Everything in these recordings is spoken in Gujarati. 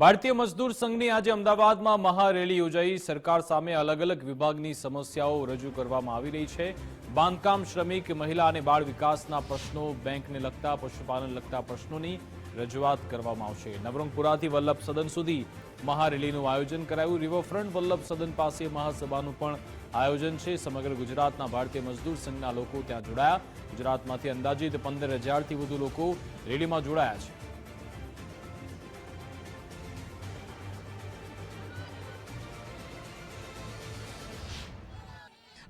ભારતીય મજદૂર સંઘની આજે અમદાવાદમાં મહારેલી યોજાઈ. સરકાર સામે અલગ અલગ વિભાગની સમસ્યાઓ રજૂ કરવામાં આવી રહી છે. બાંધકામ શ્રમિક, મહિલા અને બાળ વિકાસના પ્રશ્નો બેંકને લગતા, પશુપાલન લગતા પ્રશ્નોની રજૂઆત કરવામાં આવશે. નવરંગપુરાથી વલ્લભ સદન સુધી મહારેલીનું આયોજન કરાયું. રિવરફ્રન્ટ વલ્લભ સદન પાસે મહાસભાનું પણ આયોજન છે. સમગ્ર ગુજરાતના ભારતીય મજદૂર સંઘના લોકો ત્યાં જોડાયા. ગુજરાતમાંથી અંદાજિત પંદર હજારથી વધુ લોકો રેલીમાં જોડાયા છે.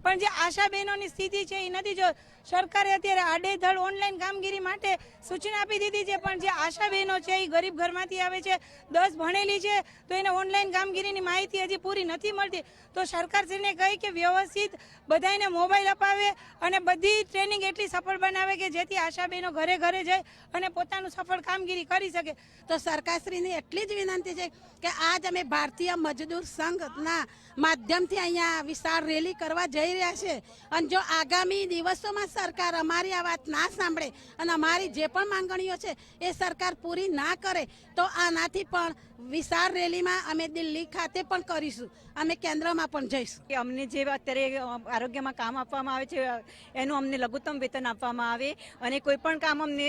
પણ જે આશા બહેનોની સ્થિતિ છે, એ નથી જો સરકારે અત્યારે આડેધડ ઓનલાઈન કામગીરી માટે સૂચના આપી દીધી છે, પણ જે આશા બહેનો છે, એ ગરીબ ઘરમાંથી આવે છે, દસ ભણેલી છે, તો એને ઓનલાઈન કામગીરીની માહિતી હજી પૂરી નથી મળતી. તો સરકારશ્રીને કહી કે વ્યવસ્થિત બધાને મોબાઈલ અપાવે અને બધી ટ્રેનિંગ એટલી સફળ બનાવે કે જેથી આશા બહેનો ઘરે ઘરે જાય અને પોતાનું સફળ કામગીરી કરી શકે. તો સરકારશ્રીની એટલી જ વિનંતી છે કે આજ અમે ભારતીય મજદૂર સંઘના માધ્યમથી અહીંયા વિશાળ રેલી કરવા જઈ રહ્યા છે. અને જો આગામી દિવસોમાં સરકાર અમારી આ વાત ના સાંભળે અને અમારી જે પણ માંગણીઓ છે એ સરકાર પૂરી ના કરે, તો આનાથી પણ વિશાળ રેલીમાં અમે દિલ્હી ખાતે પણ કરીશું. અમે કેન્દ્રમાં પણ જઈશું. અમને જે અત્યારે આરોગ્યમાં કામ આપવામાં આવે છે, એનું અમને લઘુત્તમ વેતન આપવામાં આવે અને કોઈ પણ કામ અમને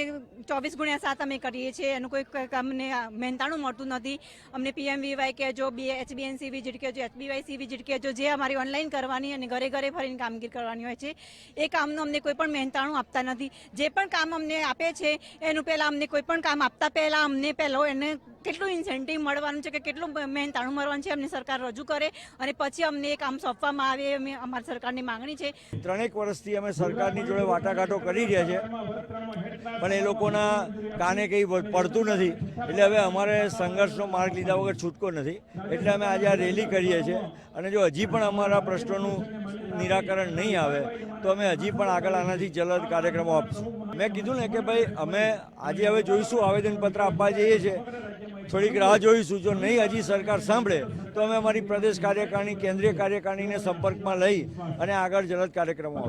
ચોવીસ ગુણ્યા સાત અમે કરીએ છીએ, એનું કોઈ અમને મહેનતાણું મળતું નથી. અમને પીએમવીવાય કે જો બી, એચબીએનસી વિઝિટ કે જો એચબીવાયસી વિઝિટ કે જો જે અમારી ઓનલાઈન કરવાની અને ઘરે ઘરે ફરીને કામગીરી કરવાની હોય છે. એ કામનું અમને કોઈ પણ મહેનતાણું આપતા નથી. જે પણ કામ અમને આપે છે, એનું પહેલાં અમને કોઈ પણ કામ આપતા પહેલાં અમને પહેલો એને કેટલું ઇન્સેન્ટિવ મળવાનું છે કે કેટલું મહેનતાણું મળવાનું છે અમને સરકાર રજૂ કરે અને પછી અમને એ કામ સોંપવામાં આવે અમે અમારી સરકારની માંગણી છે. ત્રણેક વર્ષથી અમે સરકારની જોડે વાટાઘાટો કરી રહ્યા છે, પણ એ લોકોના કાને કંઈ પડતું નથી. એટલે હવે અમારે સંઘર્ષનો માર્ગ લીધા વગર છૂટકો નથી. એટલે અમે આજે આ રેલી કરીએ છીએ. અને જો હજી પણ અમારા પ્રશ્નોનું નિરાકરણ નહીં આવે, તો અમે હજી પણ આગળ આનાથી જલદ કાર્યક્રમો આપશું. મેં કીધું ને કે ભાઈ, અમે આજે હવે જોઈશું, આવેદનપત્ર આપવા જઈએ છીએ. થોડીક રાહ જોઈશું. જો નહીં હજી સરકાર સાંભળે, તો અમે અમારી પ્રદેશ કાર્યકારિણી, કેન્દ્રીય કાર્યકારિણીને સંપર્કમાં લઈ અને આગળ જલદ કાર્યક્રમો